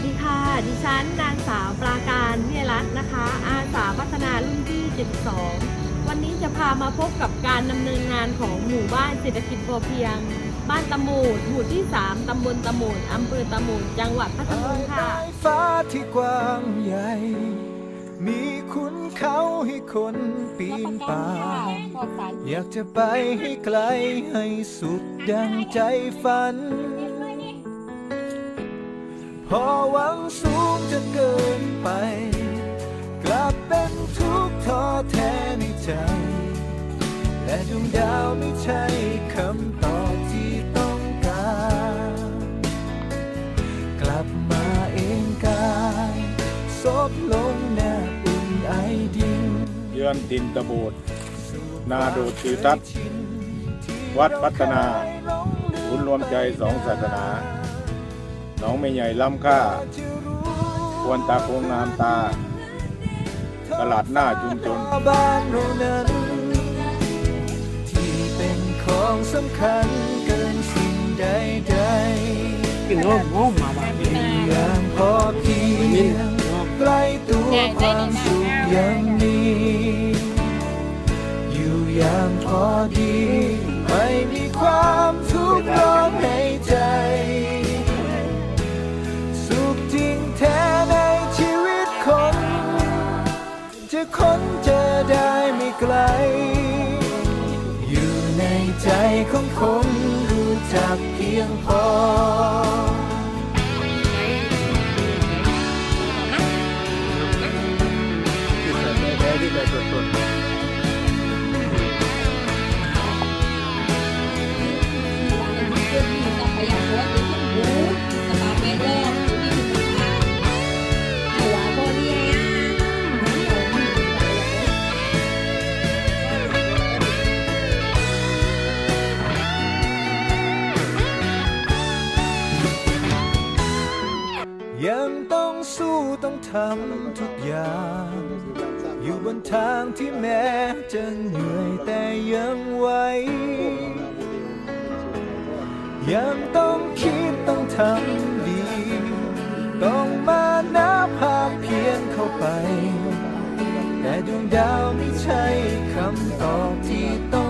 สดีค่ะ ดิฉันนางสาวปราการเนียรัตน์นะคะ อาสาพัฒนารุ่นที่ 72 วันนี้จะพามาพบกับการดำเนินงานของหมู่บ้านเศรษฐกิจพอเพียง บ้านตะมูดหมู่ที่ 3 ตำบลตะมูดอำเภอตะมูดจังหวัดพัทลุงค่ะ ฟ้าที่กว้างใหญ่ มีคุณเขาให้คนปีนป่า อยากจะไปให้ไกลให้สุดดังใจฝัน พอหวังสูงจนเกินไป กลับเป็นทุกข์ท้อแท้ในใจ และดวงดาวไม่ใช่คำตอบที่ต้องการ กลับมาเองกายซบลงแนบอุ่นไอดินเยือนดินตะบูดนาดูดทิวทัศน์วัดพัฒนาศูนย์รวมใจสองศาสนา นองไม่ใหญ่ล้ำค่า ควรตาโคงงามตา ตลาดหน้าชุมชนบ้านเรานั้นที่เป็นของสำคัญเกินสิ่งใดกินโง่โง่มาบ้านๆอยู่อย่างพอเพียงใกล้ตัวความสุขยังมี จะค้นเจอได้ไม่ไกล อยู่ในใจของคนรู้จักเพียงพอ ต้องทำทุกอย่าง อยู่บนทางที่แม้จะเหนื่อยแต่ยังไหวยังต้องคิดต้องทำดี ต้องมานับภาพเพียนเข้าไป แต่ดวงดาวไม่ใช่คำตอบที่ต้อง